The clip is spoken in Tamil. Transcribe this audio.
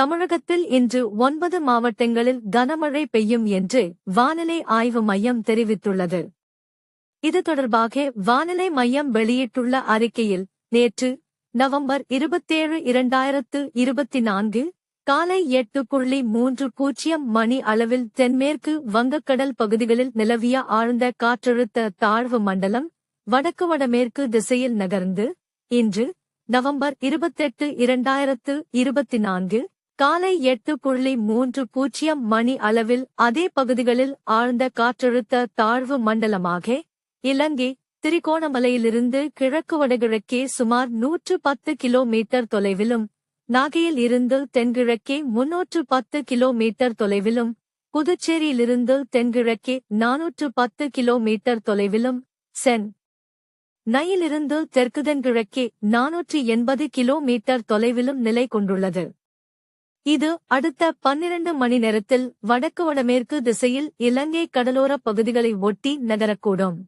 தமிழகத்தில் இன்று ஒன்பது மாவட்டங்களில் கனமழை பெய்யும் என்று வானிலை ஆய்வு மையம் தெரிவித்துள்ளது. இது தொடர்பாக வானிலை மையம் வெளியிட்டுள்ள அறிக்கையில் நேற்று நவம்பர் இருபத்தேழு இரண்டாயிரத்து இருபத்தி நான்கு காலை எட்டு புள்ளி மூன்று பூஜ்ஜியம் மணி அளவில் தென்மேற்கு வங்கக்கடல் பகுதிகளில் நிலவிய ஆழ்ந்த காற்றழுத்த தாழ்வு மண்டலம் வடக்கு வடமேற்கு திசையில் நகர்ந்து இன்று நவம்பர் இருபத்தெட்டு இரண்டாயிரத்து இருபத்தி நான்கு காலை எட்டு புள்ளி மூன்று பூஜ்ஜியம் மணி அளவில் அதே பகுதிகளில் ஆழ்ந்த காற்றழுத்த தாழ்வு மண்டலமாக இலங்கை திரிகோணமலையிலிருந்து கிழக்கு வடகிழக்கே சுமார் நூற்று பத்து கிலோமீட்டர் தொலைவிலும் நாகையில் இருந்து தென்கிழக்கே முன்னூற்று பத்து கிலோமீட்டர் தொலைவிலும் புதுச்சேரியிலிருந்து தென்கிழக்கே நானூற்று பத்து கிலோமீட்டர் தொலைவிலும் சென். நையிலிருந்து தெற்கு தென்கிழக்கே நானூற்றி எண்பது கிலோமீட்டர் தொலைவிலும் நிலை கொண்டுள்ளது. இது அடுத்த பன்னிரண்டு மணி நேரத்தில் வடக்கு வடமேற்கு திசையில் இலங்கை கடலோரப் பகுதிகளை ஒட்டி நகரக்கூடும்.